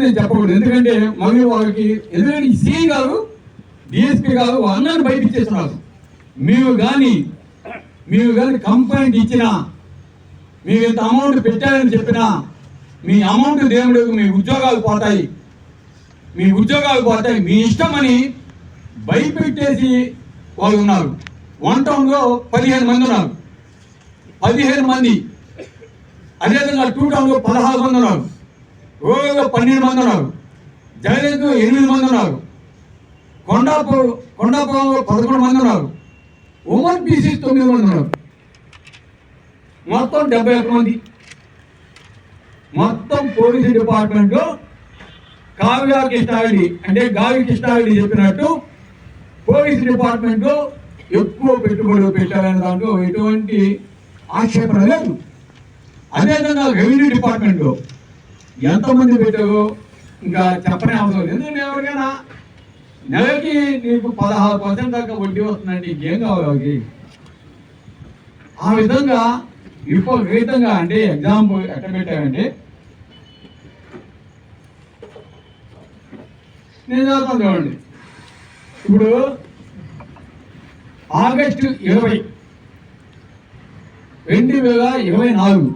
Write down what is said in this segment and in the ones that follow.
నేను చెప్పకూడదు. ఎందుకంటే మళ్ళీ వాళ్ళకి ఎందుకంటే సిఐ గారు డిఎస్పీ గారు అందరిని బయట ఇచ్చేస్తున్నారు. మీరు కానీ మీరు కానీ కంప్లైంట్ ఇచ్చినా మీరు ఇంత అమౌంట్ పెట్టారని చెప్పినా మీ అమౌంట్ దేవుడికి మీ ఉద్యోగాలు పోతాయి. మీ ఉద్యోగాలు పోతాయి మీ ఇష్టమని భయపెట్టేసి వాళ్ళు ఉన్నారు. వన్ టౌన్లో పదిహేను మంది ఉన్నారు. పదిహేను మంది. అదేవిధంగా టూ టౌన్లో పదహారు మంది ఉన్నారు. రూరల్లో పన్నెండు మంది ఉన్నారు. జగదేశ్లో ఎనిమిది మంది ఉన్నారు. కొండాపూర్ కొండాపురంలో పదకొండు మంది ఉన్నారు. ఉమెన్ పీసీ తొమ్మిది మంది ఉన్నారు. మొత్తం డెబ్బై ఒక్క మంది. మొత్తం పోలీసు డిపార్ట్మెంట్లో కావ్య కృష్ణారెడ్డి అంటే గావి కృష్ణారెడ్డి చెప్పినట్టు పోలీస్ డిపార్ట్మెంట్లో ఎక్కువ పెట్టుబడులు పెట్టాలనే దాంట్లో ఎటువంటి ఆక్షేపణ లేదు. అదేవిధంగా రెవెన్యూ డిపార్ట్మెంట్లో ఎంతమంది పెట్టారో ఇంకా చెప్పనే అవసరం లేదు. ఎందుకంటే ఎవరికైనా నెలకి నీకు పదహారు పర్సెంట్ దాకా వడ్డీ వస్తుందండి ఇంకేం కావాలి ఆ విధంగా ఇంకో విధంగా అంటే ఎగ్జాంపుల్ ఎట్ట పెట్టామంటే నేను చదువుతాను చూడండి ఇప్పుడు ఆగస్టు ఇరవై రెండు వేల ఇరవై నాలుగు.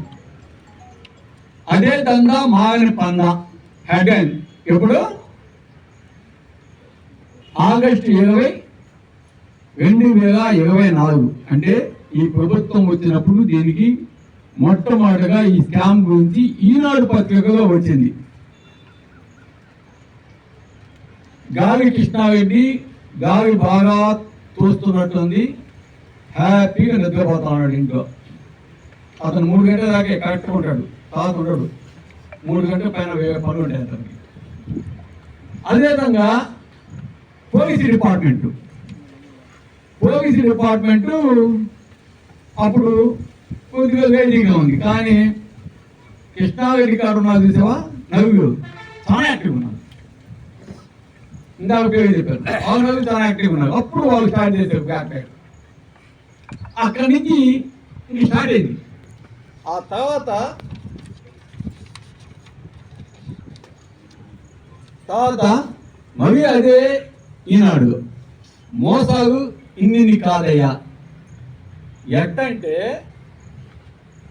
అదే దందా మారని పంద హెడ్లైన్ ఎప్పుడు? ఆగస్టు ఇరవై రెండు వేల ఇరవై నాలుగు. అంటే ఈ ప్రభుత్వం వచ్చినప్పుడు దీనికి మొట్టమొదటిగా ఈ స్కామ్ గురించి ఈనాడు పత్రికలో వచ్చింది. గాలి కృష్ణారెడ్డి గాలి బాగా తోస్తున్నట్టుంది హ్యాపీగా నిద్రపోతున్నాడు ఇంట్లో. అతను మూడు గంటల దాకా కరెక్ట్గా ఉంటాడు తాత ఉండడు మూడు గంటల పైన వేరే పనులు ఉంటాయి అతనికి. అదేవిధంగా పోలీసు డిపార్ట్మెంటు. పోలీసు డిపార్ట్మెంటు అప్పుడు కొద్దిగా లేజీగా ఉంది. కానీ కృష్ణారెడ్డి గారు ఉన్నారు చూసావా? నవ్వు చాలా యాక్టివ్ ఉన్నారు. ఇందాక పేరు చెప్పారు. వాళ్ళు నలుగురు చాలా యాక్టివ్ ఉన్నారు. అప్పుడు వాళ్ళు స్టార్ట్ చేశారు బ్యాక్ అక్కడి నుంచి ఇది స్టార్ట్ అయింది. ఆ తర్వాత తర్వాత మరి అదే ఈనాడు మోసాలు ఇన్ని కాదయ్యా. ఎట్టంటే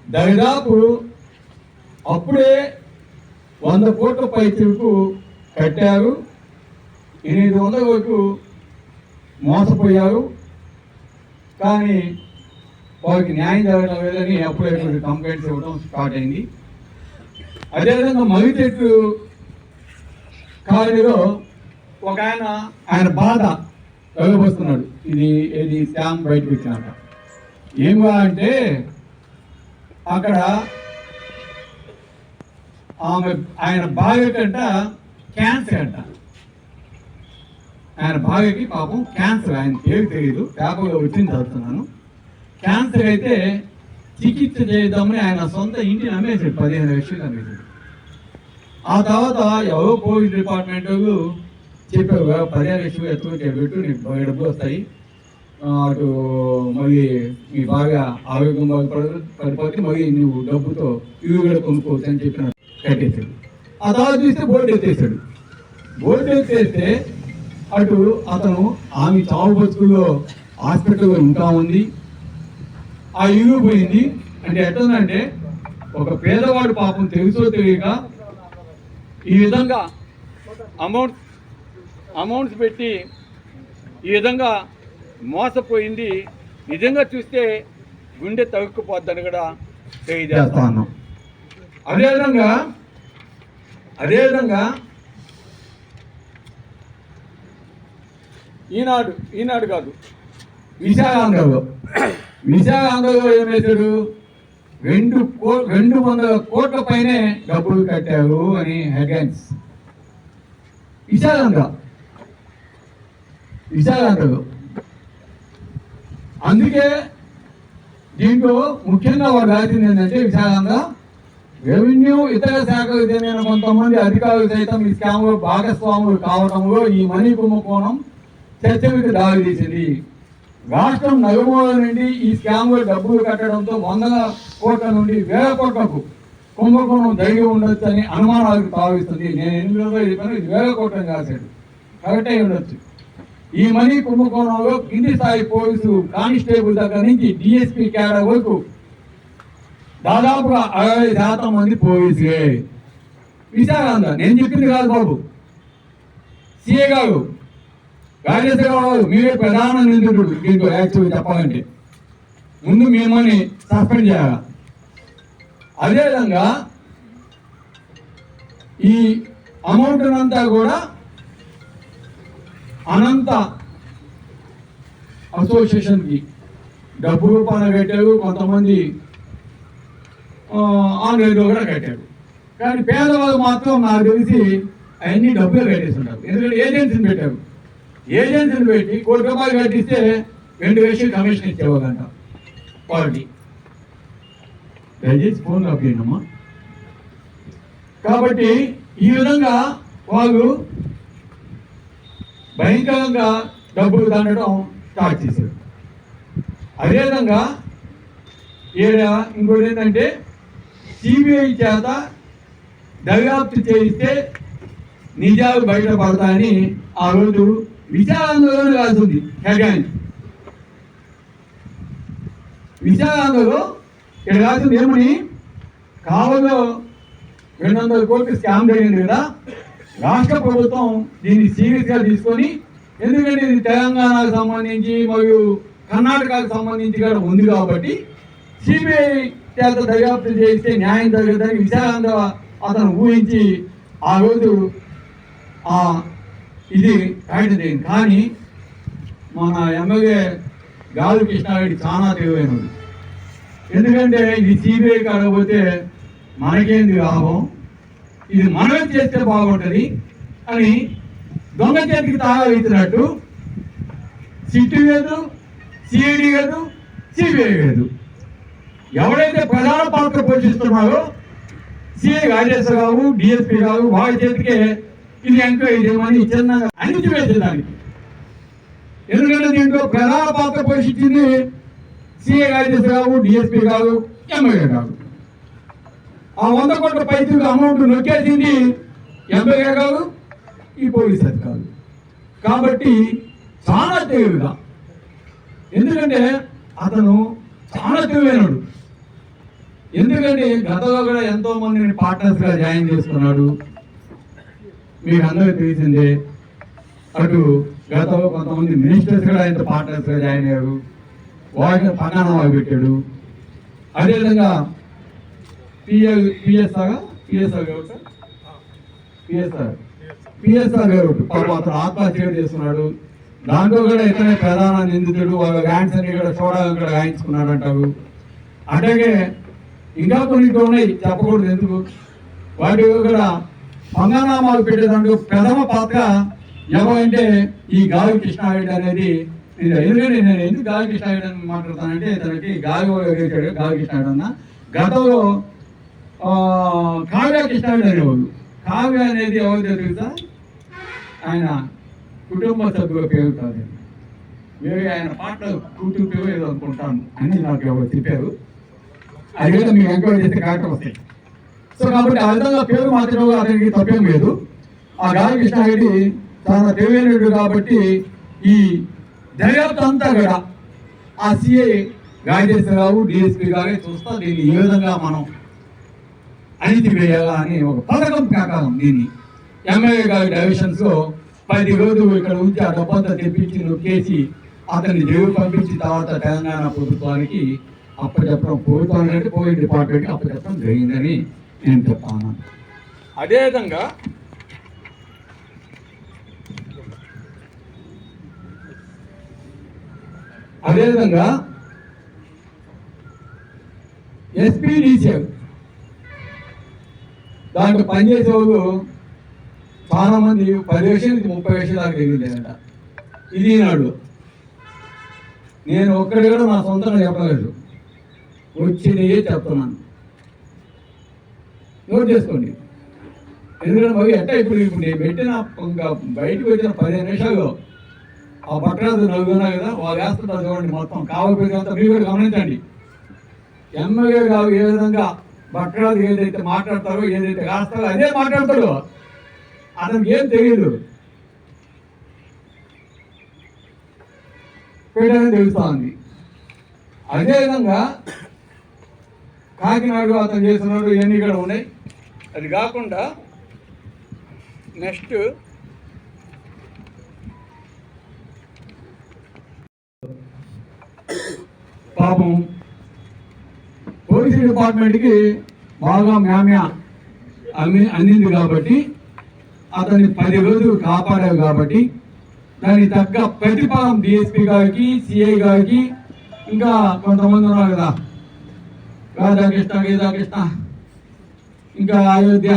దరిదాపు అప్పుడే వంద కోట్ల పైచుకు కట్టారు. ఎనిమిది వందల వరకు మోసపోయారు. కానీ వారికి న్యాయం జరగడం లేదని అప్పుడే కంప్లైంట్స్ ఇవ్వడం స్టార్ట్ అయింది. అదేవిధంగా మవితెట్టు కాలనీలో ఒక ఆయన ఆయన బాధ వెళ్ళబోస్తున్నాడు ఇది ఇది శ్యామ్ బయటకు వచ్చినాక ఏం అంటే అక్కడ ఆమె ఆయన భార్యకంట క్యాన్సర్ అంట. ఆయన భార్యకి పాపం క్యాన్సర్ ఆయన పేరు తెలియదు పేపర్లో వచ్చింది చదువుతున్నాను. క్యాన్సర్ అయితే చికిత్స చేద్దామని ఆయన సొంత ఇంటిని అమ్మేశాడు. పదిహేను లక్షలు అమ్మేశాడు. ఆ తర్వాత ఎవరో పోలీస్ డిపార్ట్మెంట్ చెప్పావు పదిహేను లక్షలు ఎత్తుకుంటే పెట్టు నీకు డబ్బులు వస్తాయి అటు మళ్ళీ మీ బాగా ఆరోగ్యం బాగుపడదు పడిపోతే మళ్ళీ నువ్వు డబ్బుతో ఇవి కూడా కొనుక్కోవచ్చు అని చెప్పిన కట్టేశాడు. ఆ తర్వాత చూస్తే బోర్డు ఎత్తేసాడు బోర్డు ఎత్తేస్తే అటు అతను ఆమె చావు బతుకుల్లో హాస్పిటల్లో ఇంకా ఉంది. ఆ ఇల్లు పోయింది. అంటే ఎట్టుందంటే ఒక పేదవాడు పాపం తెలుసో తెలియక ఈ విధంగా అమౌంట్ అమౌంట్స్ పెట్టి ఈ విధంగా మోసపోయింది. నిజంగా చూస్తే గుండె తగ్గుకుపోద్దని కూడా తెలియజేస్తా ఉన్నాం. అదేవిధంగా అదేవిధంగా ఈనాడు ఈనాడు కాదు. విశాఖాంధ్రలో విశాఖాంధ్రలో ఏం వేశాడు రెండు కో రెండు వందల కోట్ల పైనే డబ్బులు కట్టారు అని హెడ్లైన్స్. విశాఖాంధ్ర విశాఖాంధ్రలో అందుకే దీంట్లో ముఖ్యంగా వాడు రాసింది ఏంటంటే విశాఖాంధ్ర రెవెన్యూ ఇతర శాఖకు చెందిన కొంతమంది అధికారులు సైతం ఈ స్కామ్లో భాగస్వాములు కావడంలో ఈ మనీ కుంభకోణం చర్చలకు దారితీసింది రాష్ట్రం నలుమూల నుండి ఈ స్కామ్లో డబ్బులు కట్టడంతో వందల కోట్ల నుండి వేల కోట్లకు కుంభకోణం జరిగి ఉండొచ్చు అని అనుమానాలకు తావిస్తుంది. నేను ఎనిమిది రోజులు చెప్పాను ఇది వేల కోట్లని రాశాడు. కరెక్ట్ అయి ఉండొచ్చు. ఈ మనీ కుంభకోణంలో కింది స్థాయి పోలీసు కానిస్టేబుల్ దగ్గర నుంచి డిఎస్పీ క్యాడర్ వరకు దాదాపుగా అరవై శాతం మంది పోలీసులే. విశాఖ నేను చెప్పింది కాదు బాబు. సిఏ గారు రాజేశ్వరరావు మీరే ప్రధాన నిందితుడు. దీంతో యాక్చువల్ చెప్పాలంటే ముందు మిమ్మల్ని సస్పెండ్ చేయాలి? అదేవిధంగా ఈ అమౌంట్ అంతా కూడా అనంత అసోసియేషన్కి డబ్బు రూపాయలు కట్టారు కొంతమంది ఆన్లైన్లో కూడా కట్టారు. కానీ పేదవాళ్ళు మాత్రం నాకు తెలిసి అవన్నీ డబ్బులు కట్టేసి ఉంటారు. ఎందుకంటే ఏజెన్సీని పెట్టారు. ఏజెన్సీని పెట్టి కోటి రూపాయలు కట్టిస్తే రెండు వేసి కమిషన్ ఇచ్చేవాళ్ళంట. పార్టీ. దయచేసి ఫోన్ ఆపేయండమ్మా కాబట్టి ఈ విధంగా వాళ్ళు భయంకరంగా డబ్బులు దండడం స్టార్ట్ చేశారు. అదేవిధంగా ఈడ ఇంకోటి ఏంటంటే సిబిఐ చేత దర్యాప్తు చేయిస్తే నిజాలు బయటపడతాయని ఆ రోజు విచారణలో రాసింది హెడ్లైన్ విచారణలో ఇక్కడ రాసింది ఏమని కావలో రెండు వందల కోట్లు స్కామ్ జరిగింది కదా. రాష్ట్ర ప్రభుత్వం దీన్ని సీరియస్గా తీసుకొని ఎందుకంటే ఇది తెలంగాణకు సంబంధించి మరియు కర్ణాటకకు సంబంధించి కూడా ఉంది కాబట్టి సిబిఐ చేత దర్యాప్తు చేస్తే న్యాయం జరుగుతుందని విశాఖ అతను ఊహించి ఆ రోజు ఆ ఇది కాయడం కానీ మన ఎమ్మెల్యే గాలి కృష్ణారెడ్డి చాలా తెలివైనది ఎందుకంటే ఇది సిబిఐ కాకపోతే మనకేంది లాభం? ఇది మనమే చేస్తే బాగుంటుంది అని దొంగ చేతికి తాగలిగినట్టు సిట్టు లేదు సిఐడి లేదు సిబిఐ లేదు. ఎవరైతే ప్రధాన పాత్ర పోషిస్తున్నారో సిఐ రాజేశ్వరరావు డిఎస్పీ గారు వాళ్ళ చేతికే ఇది ఎంక్వైరీ చేయమని చిన్నగా అణిచివేసే దానికి ఎందుకంటే దీంట్లో ప్రధాన పాత్ర పోషించింది సిఐ రాజేశ్వరరావు డిఎస్పీ కాదు ఎమ్మెల్యే కాదు. ఆ వంద కోట్ల పైసలు అమౌంట్ నొక్కేసింది ఎమ్మెల్యే కాదు ఈ పోలీస్ అధికారులు కాబట్టి చాలా తెలివిగా ఎందుకంటే అతను చాలా తెలివైనడు. ఎందుకంటే గతంలో కూడా ఎంతో మందిని పార్ట్నర్స్గా జాయిన్ చేసుకున్నాడు. మీకు అందరికి తెలిసిందే అటు గతంలో కొంతమంది మినిస్టర్స్ కూడా ఆయన పార్ట్నర్స్గా జాయిన్ అయ్యారు వాటిని పక్కన పెట్టాడు. అదేవిధంగా పిఎల్ పిఎస్ఆర్ పిఎస్ఆర్ గారు పిఎస్ఆర్ పిఎస్ఆర్ గారు అతను ఆత్మహత్య చేస్తున్నాడు దాంట్లో కూడా ఇతనే ప్రధాన నిందితుడు వాళ్ళ గాయన్స్ అన్ని కూడా చూడాలని కూడా గాయించుకున్నాడు అంటారు. అట్లాగే ఇంకా కొన్ని ఉన్నాయి చెప్పకూడదు ఎందుకు? వాటి కూడా పంగనామాలు పెట్టేటప్పుడు ప్రథమ పాత్ర ఎవరంటే ఈ గాలి కృష్ణారెడ్డి అనేది. ఎందుకంటే నేను ఎందుకు గాలి కృష్ణారెడ్డి అని మాట్లాడతానంటే తనకి గాలి గాలి కృష్ణారెడ్డి అన్న. గతంలో కావ్య కృష్ణారెడ్డి అనేవాడు కావ్య అనేది ఎవరు తెలుసా? ఆయన కుటుంబ సభ్యుల పేరు కాదు. వేరే ఆయన పాటలు కూతురు పేరు ఏదో అనుకుంటాను. అని నాకు ఎవరు చెప్పారు? అది కూడా మీకు ఎంక్వైరీ చేస్తే కరెక్ట్ వస్తాయి. సో కాబట్టి ఆ విధంగా పేరు మార్చడం అతనికి తప్పేం లేదు. ఆ గాలి కృష్ణారెడ్డి తన తెలివైనడు కాబట్టి ఈ దర్యాప్తు అంతా కూడా ఆ సిఐ గాయదేశ్వరరావు డిఎస్పీ గారే చూస్తా దీన్ని ఏ విధంగా మనం అణితి వేయాలా అని ఒక పథకం ప్రకారం దీన్ని ఎమ్మెల్యే గారి డైరెక్షన్స్ పది రోజులు ఇక్కడ ఉంచి ఆ డబ్బంతా తెప్పించి నొక్కేసి అతన్ని జైలు పంపించిన తర్వాత తెలంగాణ ప్రభుత్వానికి అప్పచెప్పడం ప్రభుత్వానికి అంటే పోయి డిపార్ట్మెంట్కి అప్పచెప్పడం జరిగిందని నేను చెప్తాను అదేవిధంగా అదేవిధంగా ఎస్పీడీసీఎల్ దాంట్లో పనిచేసే వాళ్ళు చాలా మంది పది లక్షల నుంచి ముప్పై లక్షల దాకా ఎగిరిలేదంట ఇది నాడు. నేను ఒక్కడి కూడా నా సొంతంగా చెప్పలేదు. వచ్చినయే చెప్తున్నాను. నోట్ చేసుకోండి. ఎందుకంటే మరి ఎట్ట ఇప్పుడు ఇప్పుడు నేను పెట్టిన ఇంకా బయటకు వచ్చిన పదిహేను నిమిషాల్లో ఆ భట్రాజు నలుగురు కదా వాళ్ళు వేస్తుంటారు చూడండి మొత్తం కావలపోయి అంతా మీరు కూడా గమనించండి. ఎమ్మెల్యే గారు ఏ విధంగా భట్రాజు ఏదైతే మాట్లాడతారో ఏదైతే రాస్తారో అదే మాట్లాడతాడు అతనికి ఏం తెలియదు పెట్టని తెలుస్తా ఉంది. అదేవిధంగా కాకినాడలో అతను చేస్తున్నాడు ఇవన్నీ కూడా ఉన్నాయి. అది కాకుండా నెక్స్ట్ పాపం పోలీస్ డిపార్ట్మెంట్కి బాగా మ్యామ్యా అంది అందింది కాబట్టి అతన్ని పది రోజులు కాపాడారు కాబట్టి దానికి తగ్గ ప్రతిఫలం డిఎస్పీ గారికి సిఐ గారికి ఇంకా కొంతమంది ఉన్నారు కదా. రాధాకృష్ణ గీతాకృష్ణ. ఇంకా అయోధ్య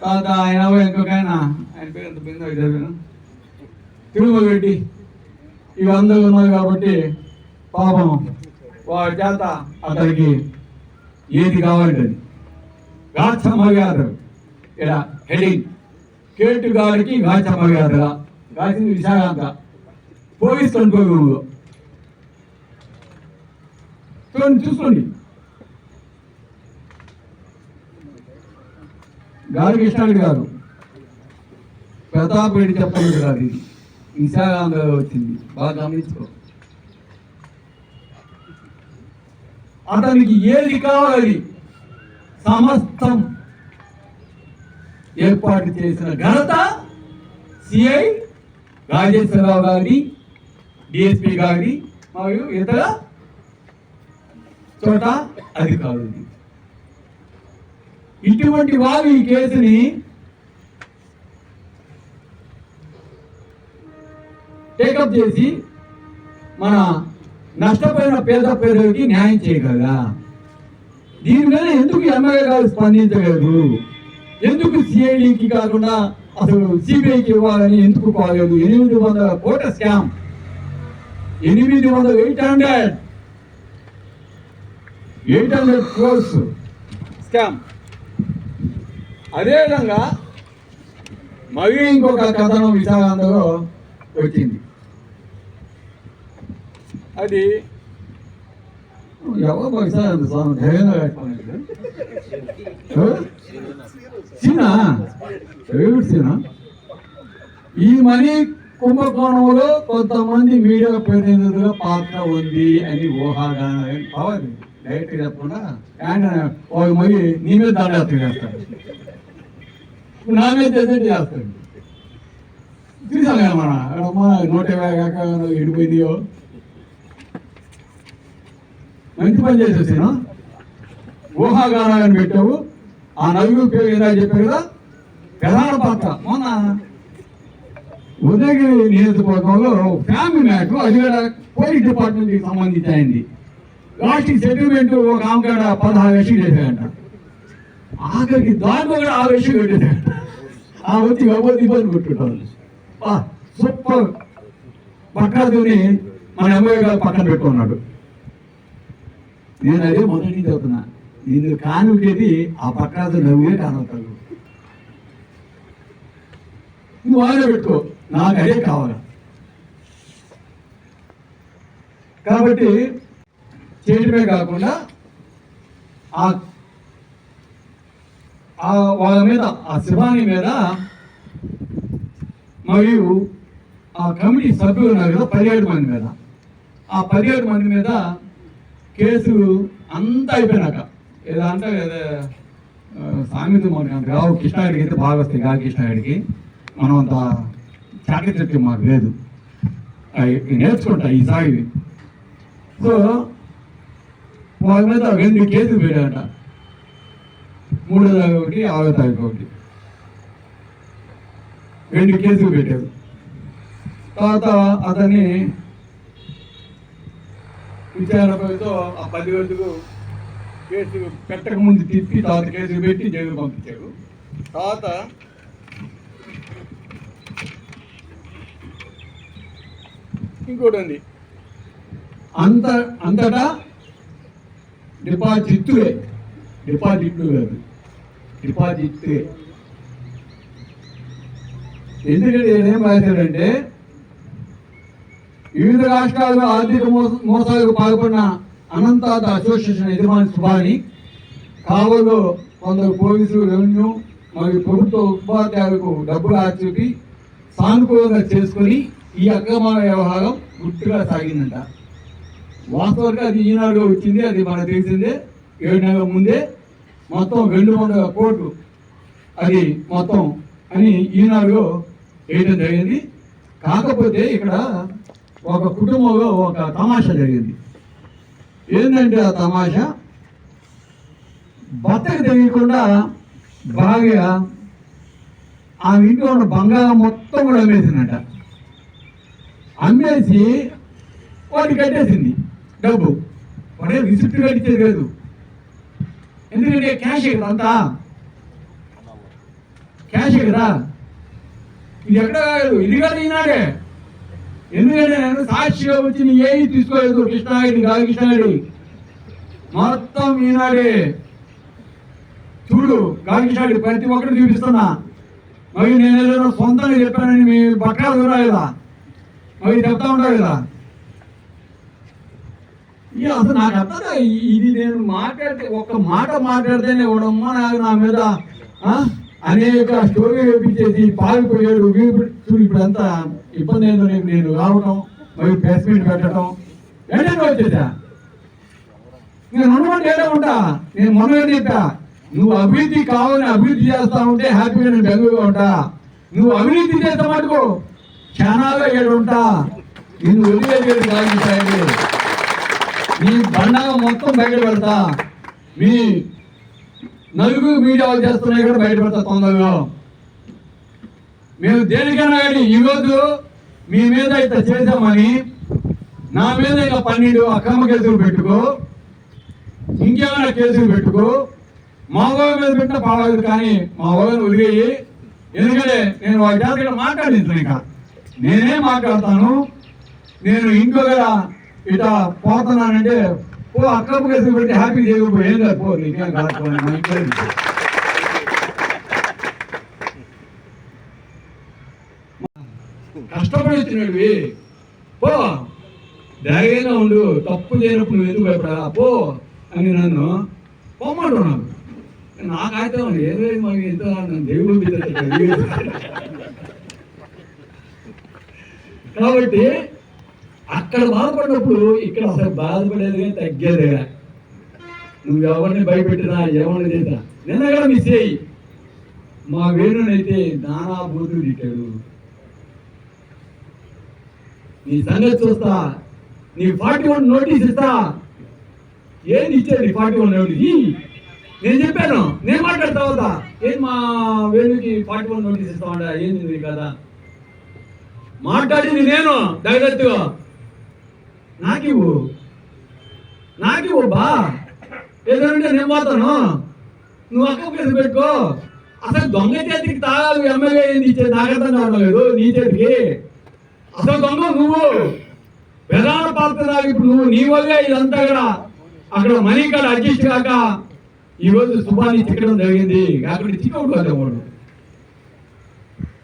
తర్వాత ఆయన ఇంకొక ఆయన. ఆయన పేరు ఎంత పోయిందో చదివాను తిరుమల రెడ్డి. ఇవి అందరూ ఉన్నారు కాబట్టి పాపం వాడి చేత అతనికి ఏది కావాలంటే అది. గాచమ్మ గారు ఇక్కడ హెడింగ్ కేటు గారికి గాచమ్మ గారు గాచింది విశాఖాంత. పోలీస్ కంట్రోల్ చూడండి చూసుకోండి. గారు కృష్ణాడు గారు ప్రతాప్ రెడ్డి చెప్పలేదు కాదు ఇది విశాఖాంధ్రలో వచ్చింది. బాగా గమనించుకో. అతనికి ఏది కావాలి? సమస్తం ఏర్పాటు చేసిన ఘనత సిఐ రాజేశ్వరరావు గారి డిఎస్పి గారి మరియు ఇతర చోట అధికారులు ఇటువంటి వారు ఈ కేసుని టేకప్ చేసి మన నష్టపోయిన పేద పేదలకి న్యాయం చేయగలరా? దీని మీద ఎందుకు ఎమ్మెల్యే గారు స్పందించలేదు? ఎందుకు సిఐడికి కాకుండా అసలు సిబిఐకి ఇవ్వాలని ఎందుకు కాలేదు ఎనిమిది వందల కోట్ల స్కామ్. ఎనిమిది వందల eight hundred. Eight hundred crores scam. అదేవిధంగా మళ్ళీ ఇంకొక కథనం విశాఖలో వచ్చింది అది ఎవరు విశాఖ స్వామి ధైర్యంగా పెట్టుకున్నాడు సీనా? సీనా? ఈ మనీ కుంభకోణంలో కొంతమంది మీడియా ప్రతినిధులుగా పాత్ర ఉంది అని ఊహాగానం పవర్ డైరెక్ట్ చెప్పకుండా ఆయన ఒక మరి నీ మీద దండయాత్ర చేస్తాడు. నా మీద చేసేది చేస్తాడు చూసాం కదా మన అమ్మ నూట యాభై కాక ఎడిపోయిందియో మంచి పని చేసేసాను. ఊహాగానాన్ని పెట్టావు. ఆ నవ్వు పేరు ఏదా చెప్పారు కదా? ప్రధాన పాత్ర. మొన్న ఉదయగిరి నియోజకవర్గంలో ఫ్యామిలీ మ్యాటర్ అది కూడా పోలీస్ డిపార్ట్మెంట్కి సంబంధించి అయింది. లాస్ట్ సెటిల్మెంట్ ఒక ఆమె కాడ పదహారు లక్షలు చేశాడంట. ఆఖరికి దాంట్లో కూడా ఆ విషయం పెట్టేశాడు ఆ వచ్చి ఎవరు ఇబ్బంది కొట్టుకుంటారు సూపర్. పక్కనతోని మన అమ్మాయి గారు పక్కన పెట్టుకున్నాడు. నేను అదే మొదటి నుంచి అవుతున్నా నేను కానుకేది ఆ పక్కనతో నవ్వే కానవుతాడు నువ్వు వాళ్ళే పెట్టుకో. నాకు అదే కావాలి. కాబట్టి చేయడమే కాకుండా ఆ ఆ వాళ్ళ మీద ఆ శివాని మీద మరియు ఆ కమిటీ సభ్యులు ఉన్నారు కదా పదిహేడు మంది మీద. ఆ పదిహేడు మంది మీద కేసు అంతా అయిపోయినాక ఏదో అంటే ఏదో, ఆ, సామెత మనకి రావు కృష్ణాయుడికి అయితే బాగా వస్తాయి గా కృష్ణాయుడికి. మనం అంత చాకచక్యం మాకు లేదు. నేర్చుకుంటా ఈ సాగి సో వాళ్ళ మీద రెండు కేసులు పెట్టాడట మూడో తారీఖు ఒకటి ఆరో తారీఖు ఒకటి. రెండు కేసులు పెట్టారు. తర్వాత అతన్ని విచారణతో ఆ పది రోజులు కేసు పెట్టక ముందు తిప్పి తర్వాత కేసు పెట్టి జైలు పంపించారు. తర్వాత ఇంకోటి ఉంది అంత అంతటా డిపాజిట్లే డిపాజిట్లు కాదు. డిపాజిట్ ఎందుకంటే నేనేం ఏం రాశాడంటే వివిధ రాష్ట్రాల్లో ఆర్థిక మోసాలకు పాల్పడిన అనంతాత అసోసియేషన్ యజమాని సుభాని కావలో కొందరు పోలీసులు రెవెన్యూ మరియు ప్రభుత్వ ఉపాధ్యాయులకు డబ్బులు ఆచూపి సానుకూలంగా చేసుకొని ఈ అక్రమ వ్యవహారం గుట్టుగా సాగిందంట. వాస్తవంగా అది ఈనాడులో వచ్చింది అది మనకు తెలిసిందే. ఏడు నెలల ముందే మొత్తం రెండు వందల కోట్లు అది మొత్తం అని ఈనాడులో వేయడం జరిగింది. కాకపోతే ఇక్కడ ఒక కుటుంబంలో ఒక తమాషా జరిగింది. ఏంటంటే ఆ తమాషా? భర్తకు తెలియకుండా భార్య ఆ ఇంట్లో ఉన్న బంగారం మొత్తం కూడా అమ్మేసిందట. అమ్మేసి వాటి కట్టేసింది డబ్బు. వాడే రిసిప్ట్ కట్టించేది లేదు ఎందుకంటే క్యాష్ ఇక్కడ అంతా క్యాష్ కదా ఇది ఎక్కడ కాదు ఇది కాదు ఈనాడే ఎందుకంటే నేను సాక్షిగా వచ్చి నీ ఏది తీసుకోలేదు కృష్ణాగిరి కాదు కృష్ణాగిరి మొత్తం ఈనాడే చూడు గాలికృష్ణాగిరి ప్రతి ఒక్కటి చూపిస్తున్నా. మరి నేను ఏదైనా సొంతంగా చెప్పానని మీ పక్కన దూరా కదా మరి చెప్తా ఉంటారు కదా? ఇక అసలు నాకు అర్థం ఇది నేను మాట్లాడితే ఒక్క మాట మాట్లాడితేనే ఉండమ్మా నాకు నా మీద అనేక స్టోరీ వేపించేసి పారిపోయాడు. చూడు ఇప్పుడు అంతా ఇబ్బంది అయిందో నేను నేను రావటం మరి ప్లేస్మెంట్ పెట్టడం వెంటనే వచ్చేసా. నేను ఉండమంటే ఏదో ఉంటా. నేను మొన్న చెప్పా నువ్వు అభివృద్ధి కావాలని అభివృద్ధి చేస్తా ఉంటే హ్యాపీగా నేను బెంగళూరుగా ఉంటా. నువ్వు అవినీతి చేస్తా మటుకు క్షణాల్లో ఏడు ఉంటా నేను వదిలేదు సాగించాయి మీ బండాగా మొత్తం బయట పెడతా. మీ నలుగురు మీడియా చేస్తున్నాయి కూడా బయట పెడతా తొందరగా. మేము దేనికైనా కానీ ఈరోజు మీ మీద ఇట్లా చేసామని నా మీద ఇక పన్నెండు అక్రమ కేసులు పెట్టుకో ఇంకేమైనా కేసులు పెట్టుకో మా వాళ్ళ మీద పెట్టిన పర్వాలేదు కానీ మా వాళ్ళని వదిలేయి. ఎందుకంటే నేను వాళ్ళ జాతర మాట్లాడింది ఇంకా. నేనే మాట్లాడతాను. నేను ఇంట్లో ఇట్లా పోతున్నానంటే ఓ అక్రమ కేసులు పెట్టి హ్యాపీ చేయకపోయి ఏం కాదు పో నీకేం కాదు కష్టపడి వచ్చినవి. పో ధైర్యంగా ఉండు తప్పు చేయనప్పుడు నువ్వు ఎందుకు భయపడాలా? పో అని నన్ను పొమ్మంటున్నాను నాకైతే ఏదో మాకు ఎంత దేవుడు మీద కాబట్టి అక్కడ బాధపడినప్పుడు ఇక్కడ అసలు బాధపడేది కానీ తగ్గేది. నువ్వు ఎవరిని భయపెట్టినా ఎవరిని చేసినా నిన్న కూడా మిస్ అయ్యి మా వేణునైతే నానా బోధులు తిట్టాడు. నీ సంగతి చూస్తా. నీ ఫార్టీ వన్ నోటీస్ ఇస్తా. ఏంది ఇచ్చేది నీ ఫార్టీ వన్ నోటీస్? నేను చెప్పాను నేను మాట్లాడతా ఏం మా వేణుకి ఫార్టీ వన్ నోటీస్ ఇస్తా ఉంటా ఏంది కదా మాట్లాడింది నేను డైరెక్ట్గా. నాకివ్వు నాకివ్వు బా. ఏదంటే నేను పోతాను. నువ్వు అక్క కేసు పెట్టుకో. అసలు దొంగ చేతికి తాగాలి ఎమ్మెల్యే ఏంది ఇచ్చేది నాకు కావడం లేదు నీ చేతికి. అసలు దొంగ నువ్వు. ప్రధాన పాత్ర ఇప్పుడు నువ్వు నీ వల్లే ఇదంతా కూడా అక్కడ మనీ కాడ అడ్జస్ట్ కాక ఈరోజు రోజు సుభాని చిక్కడం జరిగింది. అక్కడ చిక్కవుడు కాదు వాడు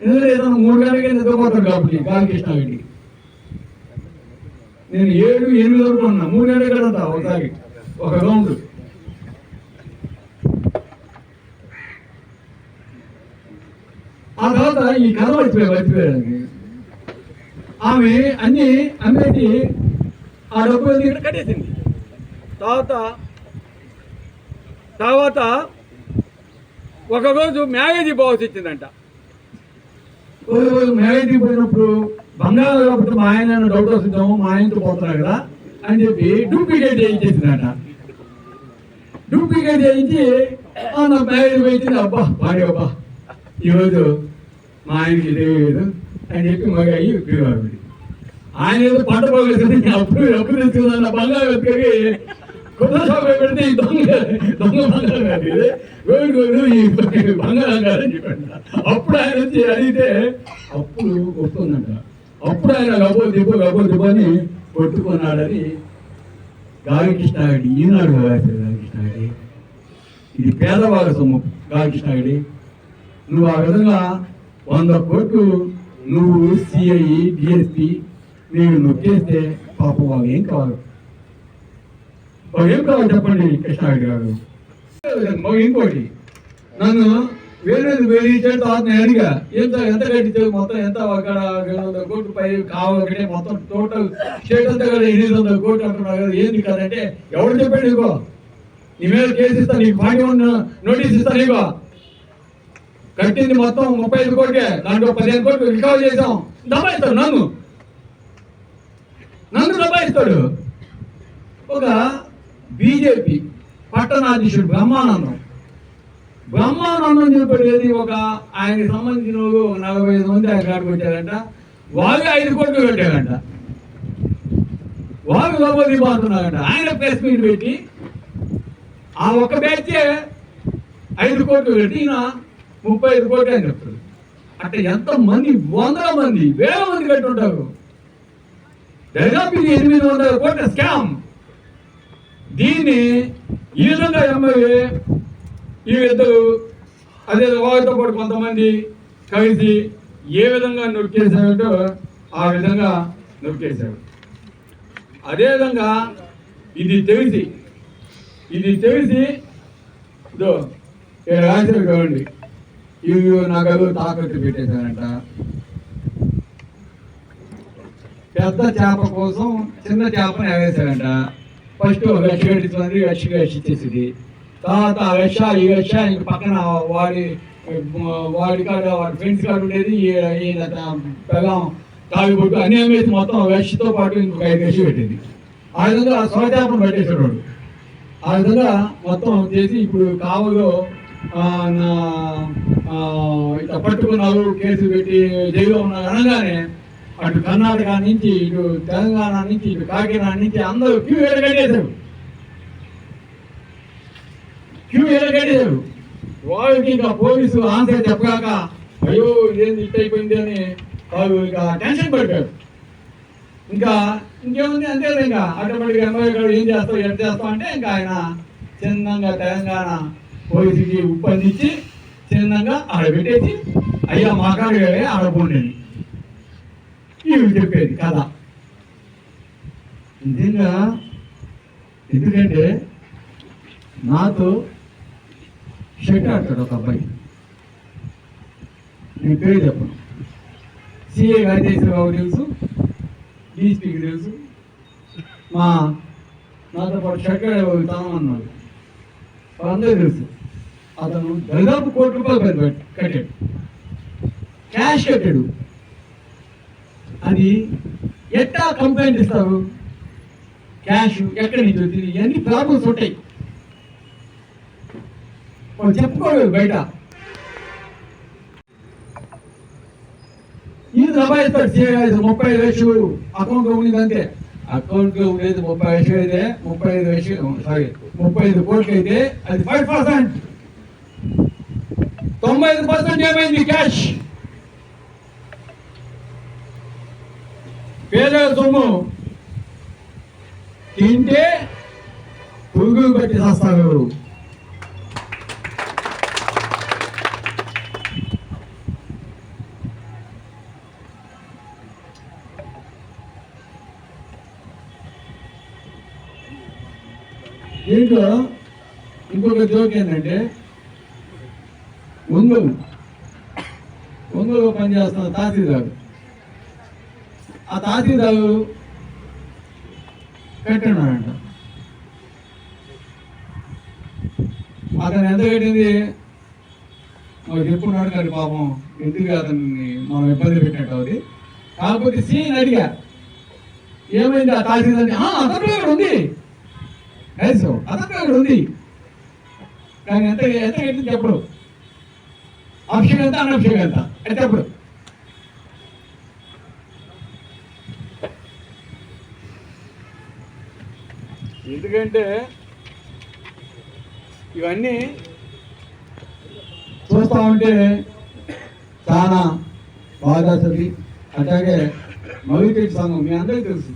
ఎందుకంటే ఏదైనా మూడు గంటలకి నిద్రపోతాడు కాబట్టి బాలకృష్ణ రెడ్డి నేను ఏడు ఎనిమిది వరకు ఉన్నా. మూడేళ్ళు గంటల కదా ఒకసారి. ఒక రౌండ్. ఆ తర్వాత ఈ కథ వచ్చిపోయి వచ్చిపోయాడు ఆమె అన్ని అమ్మేసి ఆ డబ్బు ఇక్కడ కట్టేసింది. తర్వాత తర్వాత ఒక రోజు మ్యారేజ్ బాగా వచ్చిందంట ఒకరోజు రోజు మ్యారేజ్ పోయినప్పుడు బంగారం కాబట్టి మా ఆయన డౌట్ వస్తుందేమో మా ఆయనతో పోతున్నా కదా అని చెప్పి డూప్లికేట్ చేయించేసిందట డూప్లికేట్ చేయించి నా బ్యాగ్ పోయింది అబ్బా భారీ అబ్బా ఈరోజు మా ఆయనకి తెలియదు అని చెప్పి మగ అయ్యి వివాహం ఆయన ఏదో పంట పోగేసింది అప్పుడు అప్పుడు తెచ్చుకున్న బంగారం వెతికి కొత్త షాప్ పెడితే ఈ దొంగ దొంగ బంగారం కాదు ఇది. వేడు వేడు ఈ బంగారం కాదని చెప్పండి. అప్పుడు ఆయన వచ్చి అడిగితే అప్పుడు వస్తుందంట. అప్పుడు ఆయన గబో దిబ్బ గబో దిబ్బ అని కొట్టుకున్నాడని గాలికృష్ణారెడ్డి ఈనాడు రాశాడు గాలికృష్ణారెడ్డి ఇది పేదవాళ్ళ సొమ్ము గాలికృష్ణారెడ్డి నువ్వు ఆ విధంగా వంద కోట్లు నువ్వు సిఐ డిఎస్పి నేను నొక్కేస్తే పాపం వాళ్ళు ఏం కావాలి వాళ్ళు ఏం కావాలి చెప్పండి కృష్ణారెడ్డి గారు మరి ఇంకోటి నన్ను వేరేది వేరే ఇచ్చాడు తర్వాత నేను అడిగా ఎంత ఎంత కట్టితే మొత్తం ఎంత అక్కడ రెండు వందల కోట్లు పై కావాలి ఒకటే మొత్తం టోటల్ స్టేట్ అంతా కదా ఎనిమిది వందల కోట్లు అంటున్నారు కదా ఏంది కదంటే ఎవరు చెప్పాడు నీకో? నీ మీద కేసు ఇస్తా నీకు ఫార్టీ నోటీస్ ఇస్తా నీకో. కట్టింది మొత్తం ముప్పై ఐదు కోట్లే దాంట్లో పదిహేను కోట్లు రికవర్ చేసాం దబాయిస్తాడు నన్ను. నన్ను దబాయిస్తాడు ఒక బీజేపీ పట్టణాధీశుడు బ్రహ్మానందం. బ్రహ్మానందం చెప్పేది ఒక ఆయనకి సంబంధించిన నలభై ఐదు మంది ఆయన కాడికి వచ్చారంట. వాళ్ళు ఐదు కోట్లు పెట్టారంట వాళ్ళు లోపలికి పోతున్నారంట ఆయన ప్రెస్ మీట్ పెట్టి ఆ ఒక్క బ్యాచే ఐదు కోట్లు పెట్టి ఈయన ముప్పై ఐదు కోట్లు అని చెప్తాడు. అంటే ఎంత మంది వందల మంది వేల మంది కట్టి ఉంటారు. దాదాపు ఇది ఎనిమిది వందల కోట్ల స్కామ్. దీన్ని ఈ విధంగా ఎమ్మెల్యే ఈ ఇద్దరు అదే వాళ్ళతో పాటు కొంతమంది కలిసి ఏ విధంగా నొక్కేశాడో ఆ విధంగా నొక్కేశాడు అదేవిధంగా ఇది తెలిసి ఇది తెలిసి ఇదో ఇక్కడ రాశారు చూడండి ఇవి నగలు తాకట్టు పెట్టేశారంట. పెద్ద చేప కోసం చిన్న చేపను ఎగేశారంట ఫస్ట్ వెష కట్టించుకుంది వెష ఇచ్చేసింది తర్వాత ఆ వెష ఈ వెష ఇంక పక్కన వాడి వాడి కాడ వాడి ఫ్రెండ్స్ కాడ ఉండేది ఈయన పెగం తాగిబొట్టు అన్ని అమ్మేసి మొత్తం వేషతో పాటు ఇంకొక ఐదు వేషి పెట్టింది. ఆ విధంగా స్వతాపం పెట్టేసేవాడు ఆ విధంగా మొత్తం చేసి ఇప్పుడు కావులో నా ఇట్లా పట్టుకున్నారు కేసు పెట్టి జైల్లో ఉన్నారు అనగానే అటు కర్ణాటక నుంచి ఇటు తెలంగాణ నుంచి ఇటు కాకినాడ నుంచి అందరూ క్యూ కట్టేశారు క్యూ ఎడగట్టేశారు వాళ్ళకి ఇంకా పోలీసు ఆన్సర్ చెప్పగాక అయ్యో ఏం ఇట్ అయిపోయింది అని వాళ్ళు ఇక టెన్షన్ పడిపోయారు. ఇంకా ఇంకేముంది? అంతే ఇంకా. ఆటోమేటిక్గా ఎమ్మెల్యే గారు ఏం చేస్తావు ఎట్ చేస్తావు అంటే ఇంకా ఆయన చిన్నంగా తెలంగాణ పోలీసుకి ఉప్పందించి చిన్నంగా ఆడ పెట్టేసి అయ్యా మాకాడు ఆడ ఆడపోండి ఇవి చెప్పేది కథ. నిజంగా ఎందుకంటే నాతో షెట్ ఆడతాడు ఒక అబ్బాయి. నేను పేరు చెప్పను సిఏ రాజేశ్వరరావు తెలుసు డీఎస్పీకి తెలుసు. మా నాతో పాటు షెట్ తాను అన్నాడు. వాళ్ళందరూ తెలుసు. అతను దాదాపు కోటి రూపాయలు పెద్ద కట్టాడు. క్యాష్ కట్టాడు. అది ఎట్టా కంప్లైంట్ ఇస్తారు? క్యాష్ ఎక్కడి నుంచి వచ్చింది ఇవన్నీ ప్రాబ్లమ్స్ ఉంటాయి? వాళ్ళు చెప్పుకోలేదు బయట. ఇది దబాయిస్తాడు సీఏ ముప్పై ఐదు లక్షలు అకౌంట్లో ఉంది అంతే. అకౌంట్లో ఉండేది ముప్పై లక్షలు అయితే ముప్పై ఐదు లక్షలు సారీ ముప్పై ఐదు కోట్లు అయితే అది ఫైవ్ పర్సెంట్. తొంభై ఐదు పర్సెంట్ ఏమైంది క్యాష్? పేదల సొమ్ము. తింటే పురుగులు పెట్టి చేస్తారు దీంట్లో ఇంకొక జోక్ ఏంటంటే ఒంగోలు. ఒంగోలు పనిచేస్తున్న తహసీల్దారు. ఆ తహసీల్దారు కట్టున్నాడంట అతను ఎంత కట్టింది మాకు చెప్పున్నాడు కానీ పాపం ఎందుకు అతన్ని మనం ఇబ్బంది పెట్టినట్టు అది. కాకపోతే సీన్ అడిగా ఏమైంది ఆ తహసీల్దార్ని? అతను ఇక్కడ ఉంది. అతని పేరు ఇక్కడ ఉంది. కానీ ఎంత ఎంత కట్టింది చెప్పడు ఆప్షన్ ఎంత ఎంత? అది చెప్పడు ఎందుకంటే ఇవన్నీ చూస్తా ఉంటే చాలా బాధాసది అట్లాగే మౌలిక సంఘం మీ అందరికీ తెలుసు.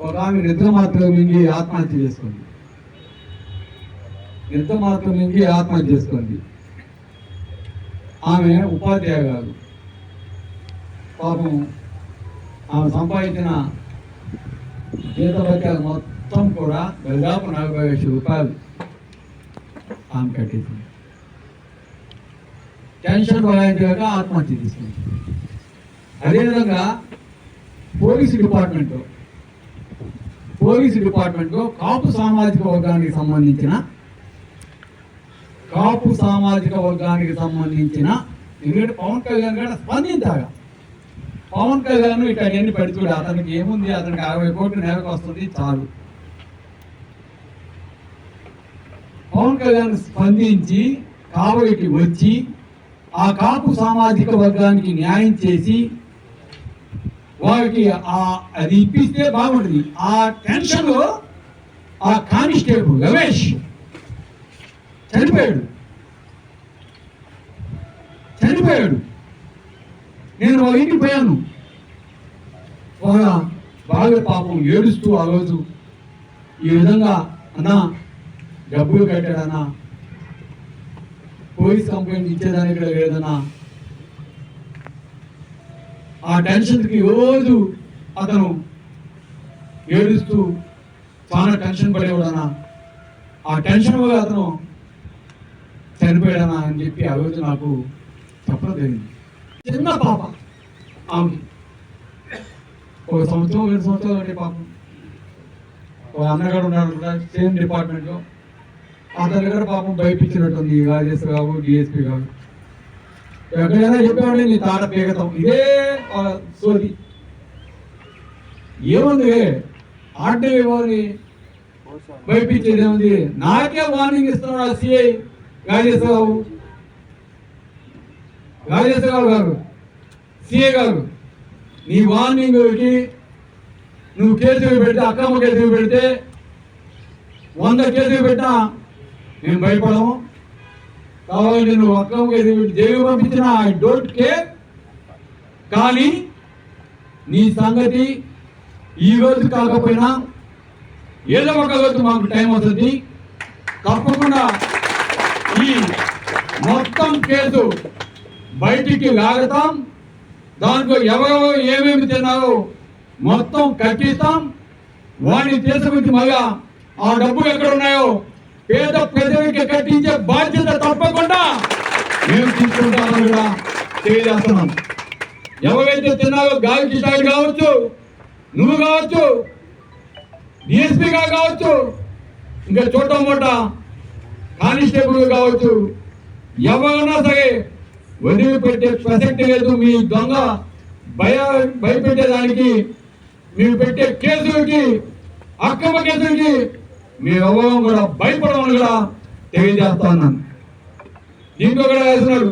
ఒక ఆమె నిద్ర మాత్రం మింగి ఆత్మహత్య చేసుకుంది నిద్ర మాత్రం మింగి ఆత్మహత్య చేసుకుంది ఆమె ఉపాధ్యాయురాలు పాపం ఆమె సంపాదించిన జీతభత్యాలు మొత్తం కూడా దాదాపు నలభై లక్షల రూపాయలు ఆమె కట్టేసింది టెన్షన్ భయాక ఆత్మహత్య చేసుకుంది. అదేవిధంగా పోలీసు డిపార్ట్మెంట్ పోలీసు డిపార్ట్మెంట్లో కాపు సామాజిక వర్గానికి సంబంధించిన కాపు సామాజిక వర్గానికి సంబంధించిన ఎందుకంటే పవన్ కళ్యాణ్ గారు స్పందించాగా పవన్ కళ్యాణ్ ఇట్లా ఎన్ని పెడుతుడు? అతనికి ఏముంది? అతనికి అరవై కోట్లు నెలకు వస్తుంది చాలు. పవన్ కళ్యాణ్ స్పందించి కావలికి వచ్చి ఆ కాపు సామాజిక వర్గానికి న్యాయం చేసి వారికి ఆ అది ఇప్పిస్తే బాగుంటుంది. ఆ టెన్షన్లో ఆ కానిస్టేబుల్ రమేష్ చనిపోయాడు. చనిపోయాడు. నేను వాళ్ళ ఇంటికి పోయాను. ఒక బాగా పాపం ఏడుస్తూ ఆ రోజు ఈ విధంగా అన్నా డబ్బులు కట్టాడన్నా పోలీస్ కంప్లైంట్ ఇచ్చేదానికి ఇక్కడ లేదన్నా ఆ టెన్షన్కి రోజు అతను ఏడుస్తూ చాలా టెన్షన్ పడేవాడనా ఆ టెన్షన్ వల్ల అతను చనిపోయాడనా అని చెప్పి ఆ రోజు నాకు చెప్పడం జరిగింది. చిన్న పాప ఆమె. ఒక సంవత్సరం రెండు సంవత్సరాలు అంటే పాపం. ఒక అన్నగాడు ఉన్నాడు కూడా సేమ్ డిపార్ట్మెంట్లో. అతని దగ్గర పాపం భయపించినట్టుంది రాజేశ్వర గారు డిఎస్పీ గారు ఎక్కడైనా చెప్పామండి నీ తాట పీగతాం. ఇదే సోది. ఏముంది? ఆర్డీ వారిని భయపించేది ఏముంది? నాకే వార్నింగ్ ఇస్తున్నాడు ఆ సిఐ రాజేశ్వరరావు రాజేశ్వరరావు గారు సిఐ గారు. నీ వార్నింగ్కి నువ్వు కేసులు పెడితే అక్రమ కేసులు పెడితే వంద కేసులు పెట్టినా మేము భయపడము. కావాలంటే నువ్వు అక్రమ కేసులు జైలు పంపించిన ఐ డోంట్ కేర్. కానీ నీ సంగతి ఈ రోజు కాకపోయినా ఏదో ఒక రోజు మాకు టైం వస్తుంది. తప్పకుండా ఈ మొత్తం కేసు బయటికి లాగుతాం. దాంట్లో ఎవరెవరు ఏమేమి తిన్నారో మొత్తం కట్టిస్తాం. వాడిని తీసుకొచ్చి మళ్ళా ఆ డబ్బులు ఎక్కడ ఉన్నాయో పేద ప్రజలకి కట్టించే బాధ్యత తప్పకుండా మేము తీసుకుంటామని కూడా తెలియజేస్తున్నాం. ఎవరైతే తిన్నారో గాలి కిషాన్ కావచ్చు నువ్వు కావచ్చు డిఎస్పీగా కావచ్చు ఇంకా చోట మోట కానిస్టేబుల్ కావచ్చు ఎవరన్నా సరే వదిలిపెట్టే ప్రసక్తి లేదు. మీ దొంగ భయ భయపెట్టేదానికి మీరు పెట్టే కేసులకి అక్రమ కేసులకి మీ ఎవరం కూడా భయపడమని కూడా తెలియజేస్తా ఉన్నాను దీంట్లో కూడా వేస్తున్నాడు.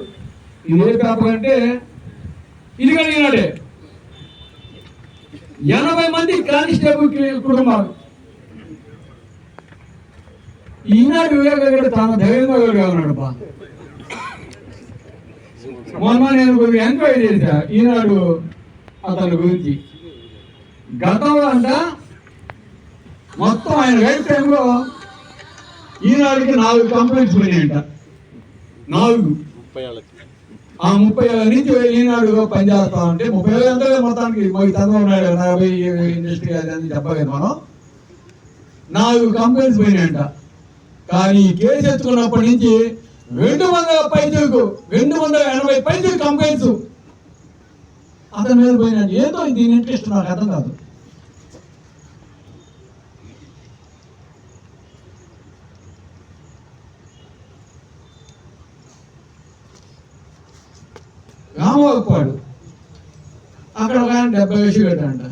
ఇది ఏ పేపర్ అంటే ఇది కలిగినాడే ఎనభై మంది కానిస్టేబుల్ కుటుంబాలు. ఈనాడు వివేకానంద తన ధైర్యంగా ఉన్నాడు బా. మొన్న నేను కొద్దిగా ఎంక్వైరీ చేశా. ఈనాడు అతని గురించి. గతంలో అంట మొత్తం ఆయన లైఫ్ టైంలో ఈనాడికి నాలుగు కంప్లైంట్స్ పోయినాయంట. నాలుగు. ఆ ముప్పై ఏళ్ళ నుంచి ఈనాడు పనిచేస్తా ఉంటే ముప్పై ఏళ్ళు అంటే మొత్తానికి. చంద్రబాబు నాయుడు నలభై ఇండస్ట్రీ అది అని చెప్పలేదు మనం. నాలుగు కంప్లైంట్స్ పోయినాయంట. కానీ కేసు ఎత్తుకున్నప్పటి నుంచి రెండు వందల పైసలకు రెండు వందల ఎనభై పైసలు కంప్లైంట్స్ అతని మీద పోయినాడు ఏదో దీని ఇంట్రెస్ట్ నాకు అర్థం కాదు. రామవారిపాడు అక్కడ ఒక ఆయన డెబ్బై వేసి పెట్టంట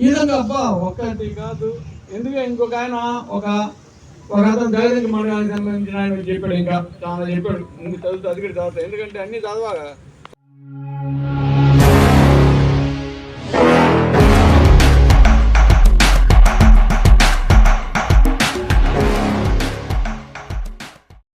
ఈ విధంగా అబ్బా ఒక్కటి కాదు. ఎందుకంటే ఇంకొక ఆయన ఒక ఒక అతను ధైర్యం మండలానికి సంబంధించిన ఆయన చెప్పాడు ఇంకా చాలా చెప్పాడు. ముందు చదువుతూ అది కూడా చదువుతా. ఎందుకంటే అన్ని చదవాలి?